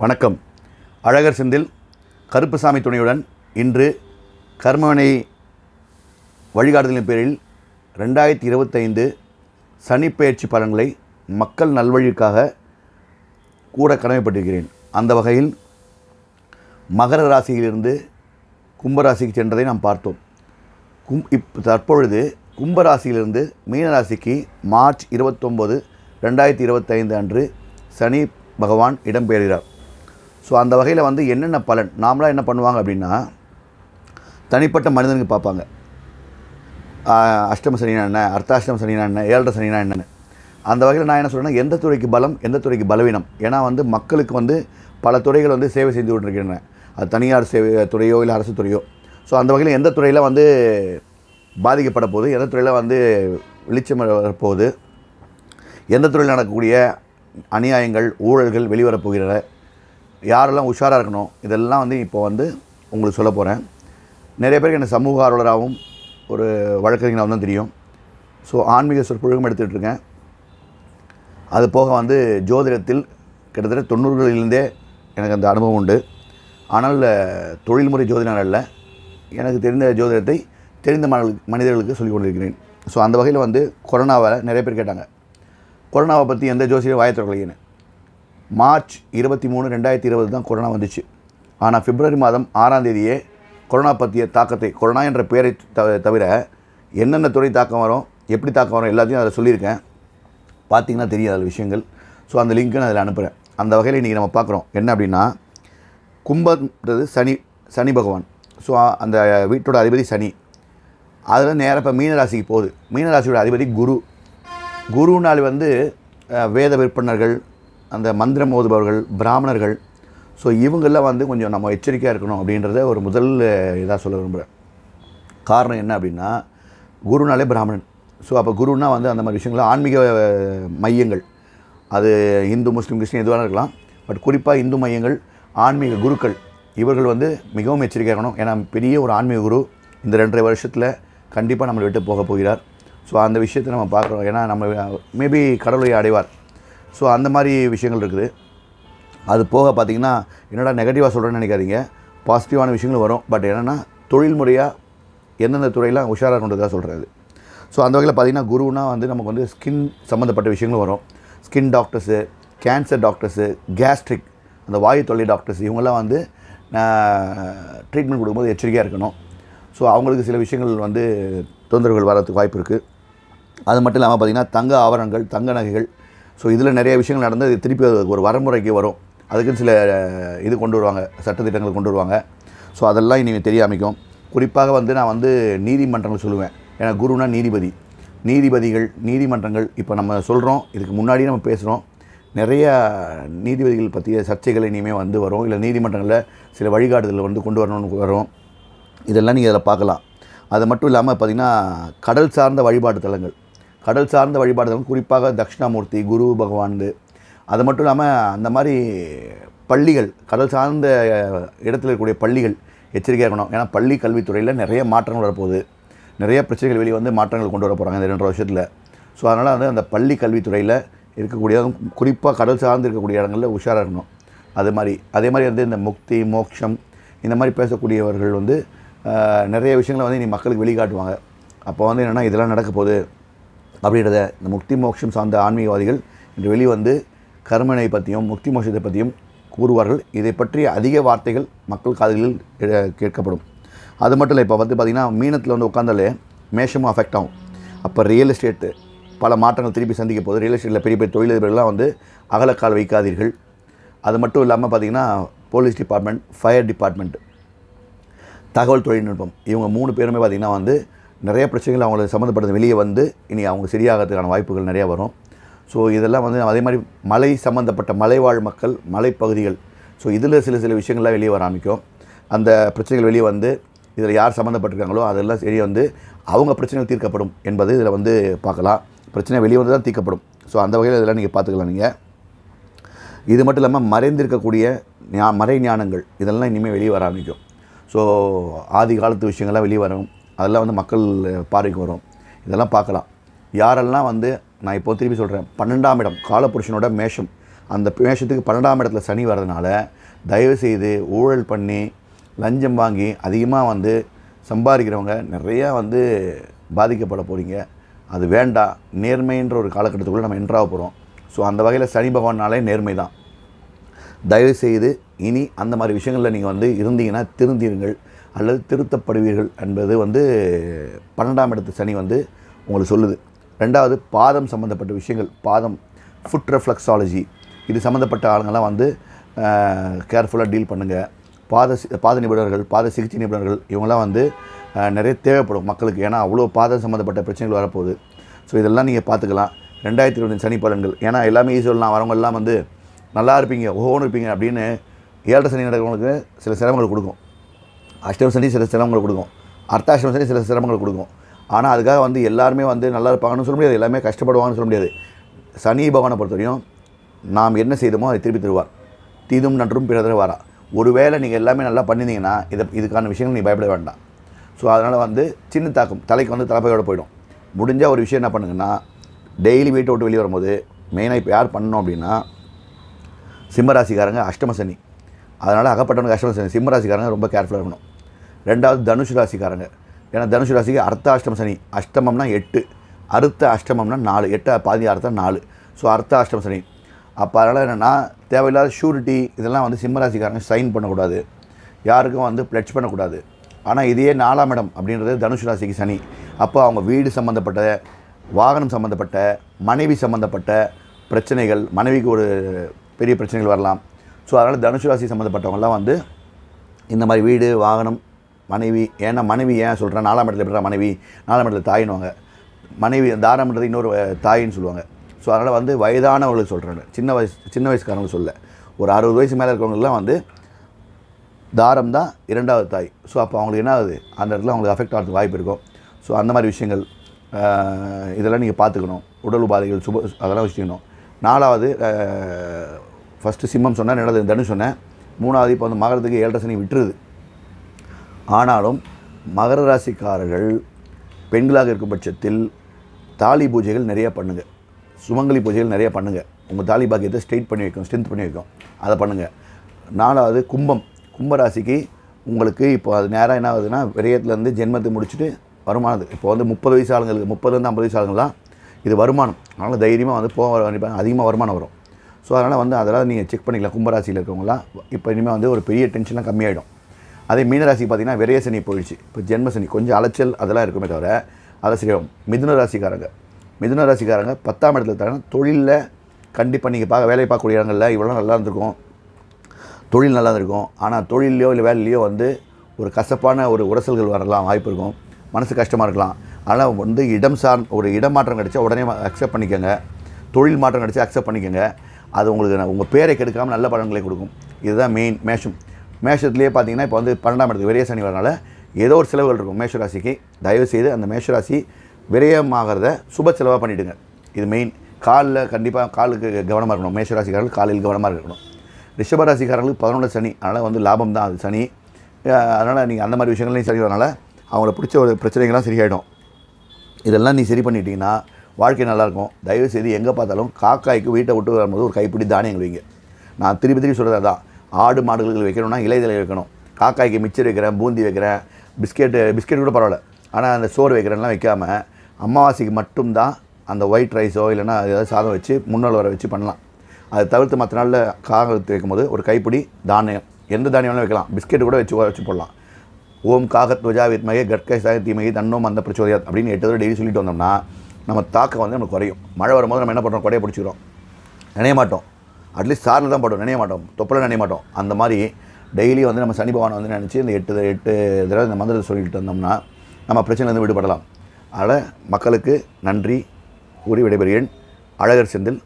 வணக்கம். அழகர் செந்தில் கருப்புசாமி துணையுடன் இன்று கர்மவினை வழிகாட்டுதலின் பேரில் ரெண்டாயிரத்தி இருபத்தைந்து சனிப்பெயர்ச்சி பலன்களை மக்கள் நல்வழிக்காக கூட கடமைப்பட்டிருக்கிறேன். அந்த வகையில் மகர ராசியிலிருந்து கும்பராசிக்கு சென்றதை நாம் பார்த்தோம். கும் இப் தற்பொழுது கும்பராசியிலிருந்து மீனராசிக்கு மார்ச் இருபத்தொம்போது ரெண்டாயிரத்தி இருபத்தைந்து அன்று சனி பகவான் இடம்பெறுகிறார் ஸோ அந்த வகையில் வந்து என்னென்ன பலன்? நாமளாக என்ன பண்ணுவாங்க அப்படின்னா தனிப்பட்ட மனிதனுக்கு பார்ப்பாங்க. அஷ்டம சனினா என்ன? அர்த்தாஷ்டம சனினா என்ன? ஏழரை சனினா என்னென்னு. அந்த வகையில் நான் என்ன சொல்கிறேன்னா எந்த துறைக்கு பலம் எந்த துறைக்கு பலவீனம்? ஏன்னா வந்து மக்களுக்கு வந்து பல துறைகள் வந்து சேவை செய்து கொண்டிருக்கின்றன. அது தனியார் சேவை துறையோ இல்லை அரசு துறையோ. ஸோ அந்த வகையில் எந்த துறையில் வந்து பாதிக்கப்பட போகுது எந்த துறையில் வந்து வெளிச்சம் வரப்போகுது எந்த துறையில் நடக்கக்கூடிய அநியாயங்கள் ஊழல்கள் வெளிவரப்போகின்றன யாரெல்லாம் உஷாராக இருக்கணும் இதெல்லாம் வந்து இப்போ வந்து உங்களுக்கு சொல்ல போகிறேன் நிறைய பேருக்கு என்ன சமூக ஆர்வலராகவும் ஒரு வழக்கறிஞராகவும் தான் தெரியும். ஸோ ஆன்மீக சொற்பொழிவும் எடுத்துகிட்டு இருக்கேன். அது போக வந்து ஜோதிடத்தில் கிட்டத்தட்ட தொண்ணூறுகளிலிருந்தே எனக்கு அந்த அனுபவம் உண்டு. ஆனால் தொழில்முறை ஜோதிடம் அல்ல. எனக்கு தெரிந்த ஜோதிடத்தை தெரிந்த மனிதர்களுக்கு மனிதர்களுக்கு சொல்லிக் கொண்டிருக்கிறேன். ஸோ அந்த வகையில் வந்து கொரோனாவை நிறைய பேர் கேட்டாங்க. கொரோனாவை பற்றி எந்த ஜோசியும் வாயை மார்ச் இருபத்தி மூணு ரெண்டாயிரத்தி இருபது தான் கொரோனா வந்துச்சு. ஆனால் பிப்ரவரி மாதம் ஆறாம் தேதியே கொரோனா பற்றிய தாக்கத்தை கொரோனா என்ற பெயரை த- தவிர என்னென்ன துறை தாக்கம் வரும் எப்படி தாக்கம் வரும் எல்லாத்தையும் அதில் சொல்லியிருக்கேன். பார்த்தீங்கன்னா தெரியும் அதில் விஷயங்கள். ஸோ அந்த லிங்க்கை நான் அதில் அனுப்புகிறேன் அந்த வகையில் இன்றைக்கி நம்ம பார்க்குறோம். என்ன அப்படின்னா கும்பன்றது சனி சனி பகவான். ஸோ அந்த வீட்டோட அதிபதி சனி. அதில் நேராக இப்போ மீனராசிக்கு போகுது. மீனராசியோட அதிபதி குரு. குருனால் வந்து வேத விற்பனர்கள் அந்த மந்திரம் ஓதுபவர்கள் பிராமணர்கள். ஸோ இவங்கெல்லாம் வந்து கொஞ்சம் நம்ம எச்சரிக்கையாக இருக்கணும் அப்படின்றத ஒரு முதல் இதாக சொல்ல விரும்புகிறேன் காரணம் என்ன அப்படின்னா குருனாலே பிராமணன். ஸோ அப்போ குருன்னா வந்து அந்த மாதிரி விஷயங்கள் ஆன்மீக மையங்கள். அது இந்து முஸ்லீம் கிறிஸ்டின் எதுவாக இருக்கலாம். பட் குறிப்பாக இந்து மையங்கள் ஆன்மீக குருக்கள் இவர்கள் வந்து மிகவும் எச்சரிக்கையாக இருக்கணும். ஏன்னா பெரிய ஒரு ஆன்மீக குரு இந்த ரெண்டரை வருஷத்தில் கண்டிப்பாக நம்மளை விட்டு போக போகிறார். ஸோ அந்த விஷயத்தை நம்ம பார்க்குறோம் ஏன்னா நம்ம மேபி கடவுளை அடைவார். ஸோ அந்த மாதிரி விஷயங்கள் இருக்குது. அது போக பார்த்தீங்கன்னா என்னடா நெகட்டிவாக சொல்கிறேன்னு நினைக்காதீங்க. பாசிட்டிவான விஷயங்களும் வரும். பட் என்னென்னா தொழில் முறையாக எந்தெந்த துறையெல்லாம் உஷாராக கொண்டதாக சொல்கிறது ஸோ அந்த வகையில் பார்த்தீங்கன்னா குருனா வந்து நமக்கு வந்து ஸ்கின் சம்மந்தப்பட்ட விஷயங்களும் வரும். Skin doctors cancer doctors gastric அந்த வாயு தொல்லை டாக்டர்ஸ் இவங்கெல்லாம் வந்து ட்ரீட்மெண்ட் கொடுக்கும்போது எச்சரிக்கையாக இருக்கணும். ஸோ அவங்களுக்கு சில விஷயங்கள் வந்து தொந்தரவுகள் வரதுக்கு வாய்ப்பு இருக்குது அது மட்டும் இல்லாமல் பார்த்திங்கன்னா தங்க ஆவரணங்கள் தங்க நகைகள் ஸோ இதில் நிறைய விஷயங்கள் நடந்து அது திருப்பி அது ஒரு வரமுறைக்கு வரும். அதுக்குன்னு சில இது கொண்டு வருவாங்க. சட்டத்திட்டங்கள் கொண்டு வருவாங்க. ஸோ அதெல்லாம் இனி தெரிய குறிப்பாக வந்து நான் வந்து நீதிமன்றங்கள் சொல்லுவேன். ஏன்னா குருனா நீதிபதி. நீதிபதிகள் நீதிமன்றங்கள் இப்போ நம்ம சொல்கிறோம் இதுக்கு முன்னாடியே நம்ம பேசுகிறோம் நிறைய நீதிபதிகள் பற்றிய சர்ச்சைகள் இனிமேல் வந்து வரும். இல்லை நீதிமன்றங்களில் சில வழிகாட்டுதல் வந்து கொண்டு வரணும்னு வரும். இதெல்லாம் நீங்கள் அதில் பார்க்கலாம். அது மட்டும் இல்லாமல் பார்த்திங்கன்னா கடல் சார்ந்த வழிபாட்டு தலங்கள். கடல் சார்ந்த வழிபாடு குறிப்பாக தட்சிணாமூர்த்தி குரு பகவான் அது மட்டும் இல்லாமல் அந்த மாதிரி பள்ளிகள் கடல் சார்ந்த இடத்தில் இடத்துல இருக்கக்கூடிய பள்ளிகள் எச்சரிக்கையாக இருக்கணும். ஏன்னா பள்ளி கல்வித்துறையில் நிறைய மாற்றங்கள் வரப்போகுது. நிறைய பிரச்சனைகள் வெளியே வந்து மாற்றங்கள் கொண்டு வர போகிறாங்க இந்த ரெண்டு வருஷத்தில். ஸோ அதனால் வந்து அந்த பள்ளி கல்வித்துறையில் இருக்கக்கூடிய குறிப்பாக கடல் சார்ந்து இருக்கக்கூடிய இடங்களில் உஷாராக இருக்கணும். அது மாதிரி. அதே மாதிரி வந்து இந்த முக்தி மோட்சம் இந்த மாதிரி பேசக்கூடியவர்கள் வந்து நிறைய விஷயங்களை வந்து இனி மக்களுக்கு வெளிக்காட்டுவாங்க. அப்போ வந்து என்னென்னா இதெல்லாம் நடக்க போகுது. அப்படின்றத இந்த முக்தி மோட்சம் சார்ந்த ஆன்மீகவாதிகள் இன்று வெளிவந்து கர்மனை பற்றியும் முக்தி மோட்சத்தை பற்றியும் கூறுவார்கள். இதை பற்றி அதிக வார்த்தைகள் மக்கள் காதுகளில் கேட்கப்படும். அது மட்டும் இல்லை இப்போ வந்து பார்த்திங்கன்னா மீனத்தில் வந்து உட்காந்தாலே மேஷமும் அஃபெக்ட் ஆகும். அப்போ ரியல் எஸ்டேட்டு பல மாற்றங்கள் திருப்பி சந்திக்க போகுது. ரியல் எஸ்டேட்டில் பெரிய பெரிய தொழிலதிபர்கள்லாம் வந்து அகலக்கால் வைக்காதீர்கள். அது மட்டும் இல்லாமல் பார்த்திங்கன்னா போலீஸ் டிபார்ட்மெண்ட் ஃபயர் டிபார்ட்மெண்ட் தகவல் தொழில்நுட்பம் இவங்க மூணு பேருமே பார்த்திங்கன்னா வந்து நிறைய பிரச்சனைகள் அவங்களுக்கு சம்மந்தப்பட்டது வெளியே வந்து இனி அவங்க சரியாகிறதுக்கான வாய்ப்புகள் நிறையா வரும். ஸோ இதெல்லாம் வந்து அதே மாதிரி மலை சம்மந்தப்பட்ட மலைவாழ் மக்கள் மலைப்பகுதிகள். ஸோ இதில் சில சில விஷயங்கள்லாம் வெளியே வர ஆரம்பிக்கும். அந்த பிரச்சனைகள் வெளியே வந்து இதில் யார் சம்மந்தப்பட்டிருக்காங்களோ அதெல்லாம் சரி வந்து அவங்க பிரச்சனைகள் தீர்க்கப்படும் என்பது இதில் வந்து பார்க்கலாம். பிரச்சனை வெளியே வந்து தான் தீர்க்கப்படும். ஸோ அந்த வகையில் இதெல்லாம் நீங்கள் பார்த்துக்கலாம் நீங்கள் இது மட்டும் இல்லாமல் மறைந்திருக்கக்கூடிய ஞா மறை ஞானங்கள் இதெல்லாம் இனிமேல் வெளியே வர ஆரம்பிக்கும். ஸோ ஆதி காலத்து விஷயங்கள்லாம் வெளியே வரும். அதெல்லாம் வந்து மக்கள் பார்வைக்கு வரும். இதெல்லாம் பார்க்கலாம். யாரெல்லாம் வந்து நான் இப்போ திருப்பி சொல்கிறேன் பன்னெண்டாம் இடம் காலபுருஷனோட மேஷம். அந்த மேஷத்துக்கு பன்னெண்டாம் இடத்துல சனி வர்றதுனால தயவு செய்து ஊழல் பண்ணி லஞ்சம் வாங்கி அதிகமாக வந்து சம்பாதிக்கிறவங்க நிறையா வந்து பாதிக்கப்பட போகிறீங்க அது வேண்டாம். நேர்மைன்ற ஒரு காலகட்டத்துக்குள்ளே நம்ம என்ட்ராக போகிறோம் ஸோ அந்த வகையில் சனி பகவானாலே நேர்மை தான். தயவு செய்து இனி அந்த மாதிரி விஷயங்களில் நீங்கள் வந்து இருந்தீங்கன்னா திருந்திருங்கள். அல்லது திருத்தப்படுவீர்கள் என்பது வந்து பன்னெண்டாம் இடத்து சனி வந்து உங்களுக்கு சொல்லுது. ரெண்டாவது பாதம் சம்மந்தப்பட்ட விஷயங்கள் பாதம் ஃபுட் ரெஃப்ளெக்ஸாலஜி இது சம்மந்தப்பட்ட ஆளுங்கள்லாம் வந்து கேர்ஃபுல்லாக டீல் பண்ணுங்கள் பாத பாத நிபுணர்கள் பாத சிகிச்சை நிபுணர்கள் இவங்கெல்லாம் வந்து நிறைய தேவைப்படும் மக்களுக்கு. ஏன்னா அவ்வளோ பாதம் சம்மந்தப்பட்ட பிரச்சனைகள் வரப்போகுது. ஸோ இதெல்லாம் நீங்கள் பார்த்துக்கலாம். ரெண்டாயிரத்தி இருபது சனி பலன்கள். ஏன்னா எல்லாமே சொல்லலாம். வரவங்க எல்லாம் வந்து நல்லா இருப்பீங்க ஓஹோன்னு இருப்பீங்க அப்படின்னு ஏழரை சனி நடக்கிறவங்களுக்கு சில சிரமங்கள் கொடுக்கும். அஷ்டம சனி சில சிரமங்கள் கொடுக்கும். அர்த்தாஷ்டம சனி சில சிரமங்கள் கொடுக்கும். ஆனால் அதுக்காக வந்து எல்லாருமே வந்து நல்லா இருப்பாங்கன்னு சொல்ல முடியாது. எல்லாமே கஷ்டப்படுவாங்கன்னு சொல்ல முடியாது. சனி பகவானை பொறுத்தவரையும் நாம் என்ன செய்தோமோ அதை திருப்பி தருவார். தீதும் நன்றும் பிறதர வாரா. ஒருவேளை நீங்கள் எல்லாமே நல்லா பண்ணியிருந்தீங்கன்னா இதை இதுக்கான விஷயங்கள் நீ பயப்பட வேண்டாம். ஸோ அதனால் வந்து சின்ன தாக்கம் தலைக்கு வந்து தலைப்பையோடு போயிடும். முடிஞ்சால் ஒரு விஷயம் என்ன பண்ணுங்கன்னா டெய்லி வீட்டை விட்டு வெளியே வரும்போது மெயினாக இப்போ யார் பண்ணணும் அப்படின்னா சிம்மராசிக்காரங்க அஷ்டம சனி. அதனால் அகப்பட்டவனுக்கு அஷ்டம சனி சிம்மராசிக்காரங்க ரொம்ப கேர்ஃபுல்லாக இருக்கணும். ரெண்டாவது தனுஷ் ராசிக்காரங்க. ஏன்னா தனுஷ் ராசிக்கு அர்த்த அஷ்டம சனி. அஷ்டமம்னா எட்டு. அறுத்த அஷ்டமம்னா நாலு. எட்டு பாதி அர்த்தம் நாலு. ஸோ அர்த்த அஷ்டம சனி. அப்போ அதனால் என்னென்னா தேவையில்லாத ஷூரிட்டி இதெல்லாம் வந்து சிம்மராசிக்காரங்க சைன் பண்ணக்கூடாது. யாருக்கும் வந்து பிளட்ஜ் பண்ணக்கூடாது. ஆனால் இதே நாலாம் இடம் அப்படின்றது தனுஷ் ராசிக்கு சனி. அப்போ அவங்க வீடு சம்மந்தப்பட்ட வாகனம் சம்மந்தப்பட்ட மனைவி சம்மந்தப்பட்ட பிரச்சனைகள் மனைவிக்கு ஒரு பெரிய பிரச்சனைகள் வரலாம். ஸோ அதனால் தனுசு ராசி சம்மந்தப்பட்டவங்கலாம் வந்து இந்த மாதிரி வீடு வாகனம் மனைவி ஏன்னா மனைவி ஏன் சொல்கிறேன் நாலாம் இடத்துல எப்படி மனைவி? நாலாம் இடத்துல தாயின்னுவாங்க. மனைவி தாரம்ன்றது இன்னொரு தாயின்னு சொல்லுவாங்க. ஸோ அதனால் வந்து வயதானவர்களுக்கு சொல்கிறேன் சின்ன வயசு சின்ன வயசுக்காரங்க சொல்ல. ஒரு அறுபது வயசு மேலே இருக்கிறவங்களாம் வந்து தாரம் தான் இரண்டாவது தாய். ஸோ அப்போ அவங்களுக்கு என்ன ஆகுது? அந்த இடத்துல அவங்களுக்கு அஃபெக்ட் ஆகிறதுக்கு வாய்ப்பு இருக்கும். ஸோ அந்த மாதிரி விஷயங்கள் இதெல்லாம் நீங்கள் பார்த்துக்கணும். உடல் உபாதைகள் சுப அதெல்லாம் வச்சுக்கணும். நாலாவது ஃபஸ்ட்டு சிம்மம் சொன்னேன் ரெண்டாவது தனுஷ் சொன்னேன். மூணாவது இப்போ வந்து மகரத்துக்கு ஏழரை சனி விட்டுருது. ஆனாலும் மகர ராசிக்காரர்கள் பெண்களாக இருக்கும் பட்சத்தில் தாலி பூஜைகள் நிறைய பண்ணுங்கள் சுமங்கலி பூஜைகள் நிறைய பண்ணுங்கள் உங்கள் தாலி பாக்கியத்தை ஸ்ட்ரெயிட் பண்ணி வைக்கும் ஸ்ட்ரென்த் பண்ணி வைக்கும். அதை பண்ணுங்கள் நாலாவது கும்பம். கும்பராசிக்கு உங்களுக்கு இப்போ அது நேராக என்ன ஆகுதுன்னா விரயத்துலேருந்து ஜென்மத்தை முடிச்சுட்டு வருமானது. இப்போ வந்து முப்பது வயசு ஆளுங்களுக்கு முப்பதுலேருந்து ஐம்பது வயசு ஆளுங்களாம் இது வருமானம். அதனால் தைரியமாக வந்து போக வர அதிகமாக வருமானம் வரும். ஸோ அதனால் வந்து அதெல்லாம் நீங்கள் செக் பண்ணிக்கலாம். கும்பராசியில் இருக்கவங்களாம் இப்போ இனிமேல் வந்து ஒரு பெரிய டென்ஷன்லாம் கம்மியாகிடும் அதே மீனராசி பார்த்தீங்கன்னா விரைய சனி போயிடுச்சு. இப்போ ஜென்மசனி கொஞ்சம் அலைச்சல் அதெல்லாம் இருக்குமே தவிர அதை சரியாகும் மிதுன ராசிக்காரங்க. மிதுன ராசிக்காரங்க பத்தாம் இடத்துல தரணும் தொழிலில் கண்டிப்பாக நீங்கள் பார்க்க வேலையை பார்க்கக்கூடிய இடங்களில் இவ்வளோ நல்லா இருந்திருக்கும். தொழில் நல்லா இருந்திருக்கும். ஆனால் தொழிலையோ இல்லை வேலையிலையோ வந்து ஒரு கசப்பான ஒரு உரசல்கள் வரலாம் வாய்ப்பு இருக்கும். மனசு கஷ்டமாக இருக்கலாம். ஆனால் வந்து இடம் சார் ஒரு இடம் மாற்றம் கிடச்சா உடனே அக்செப்ட் பண்ணிக்கோங்க. தொழில் மாற்றம் கிடச்சா அக்செப்ட் பண்ணிக்கோங்க. அது உங்களுக்கு உங்கள் பேரை கெடுக்காமல் நல்ல பலன்களை கொடுக்கும். இதுதான் மெயின் மேஷம். மேஷத்துலேயே பார்த்தீங்கன்னா இப்போ வந்து பன்னெண்டாம் இடத்துக்கு விரைய சனி வரனால ஏதோ ஒரு செலவுகள் இருக்கும் மேஷராசிக்கு. தயவு செய்து அந்த மேஷராசி விரயமாகிறத சுப செலவாக பண்ணிவிடுங்க இது மெயின் காலில் கண்டிப்பாக காலுக்கு கவனமாக இருக்கணும். மேஷராசிக்காரர்கள் காலையில் கவனமாக இருக்கணும். ரிஷபராசிக்காரர்களுக்கு பதினொன்று சனி. அதனால் வந்து லாபம் தான். அது சனி. அதனால் நீங்கள் அந்த மாதிரி விஷயங்களையும் சரி வரனால அவங்கள பிடிச்ச ஒரு பிரச்சனைகள்லாம் சரியாயிடும். இதெல்லாம் நீ சரி பண்ணிட்டீங்கன்னா வாழ்க்கை நல்லாயிருக்கும். தயவு செய்து எங்கே பார்த்தாலும் காக்காய்க்கு வீட்டை விட்டு வரும்போது ஒரு கைப்பிடி தானியங்கள் வைங்க. நான் திருப்பி திருப்பி சொல்கிறது தான் ஆடு மாடுகளுக்கு வைக்கணும்னா இலைதலை வைக்கணும். காக்காய்க்கு மிச்சர் வைக்கிறேன் பூந்தி வைக்கிறேன் பிஸ்கெட்டு பிஸ்கெட் கூட பரவாயில்ல. ஆனால் அந்த சோறு வைக்கிறேன்லாம் வைக்காமல் அமாவாசைக்கு மட்டும்தான் அந்த ஒயிட் ரைஸோ இல்லைனா ஏதாவது சாதம் வச்சு முன்னல் வர வச்சு பண்ணலாம். அதை தவிர்த்து மற்ற நாளில் காகத்து வைக்கும்போது ஒரு கைப்பிடி தானியம். எந்த தானியம் வேணாலும் வைக்கலாம். பிஸ்கெட் கூட வச்சு வச்சு போடலாம். ஓம் காகத் துவஜா வித்மகே கட்கை சாக தீமகி தன்னோம் அந்த பிரச்சோதயாத் அப்படின்னு எட்டு தடவை டெய்லி சொல்லிட்டு வந்தோம்னா நம்ம தாக்கம் வந்து நமக்கு குறையும். மழை வரும்போது நம்ம என்ன பண்ணுறோம் கொடையை பிடிச்சிக்கிறோம். நினைய மாட்டோம். அட்லீஸ்ட் சாரில் தான் போட்டோம் நினைய மாட்டோம் தொப்பில் நினைய மாட்டோம். அந்த மாதிரி டெய்லி வந்து நம்ம சனி பகவானை வந்து நினச்சி இந்த எட்டு எட்டு தடவை இந்த மந்திரத்தை சொல்லிட்டு வந்தோம்னா நம்ம பிரச்சனையிலேருந்து விடுபடலாம். அதனால் மக்களுக்கு நன்றி கூறி விடைபெறுகிறேன். அழகர் செந்தில்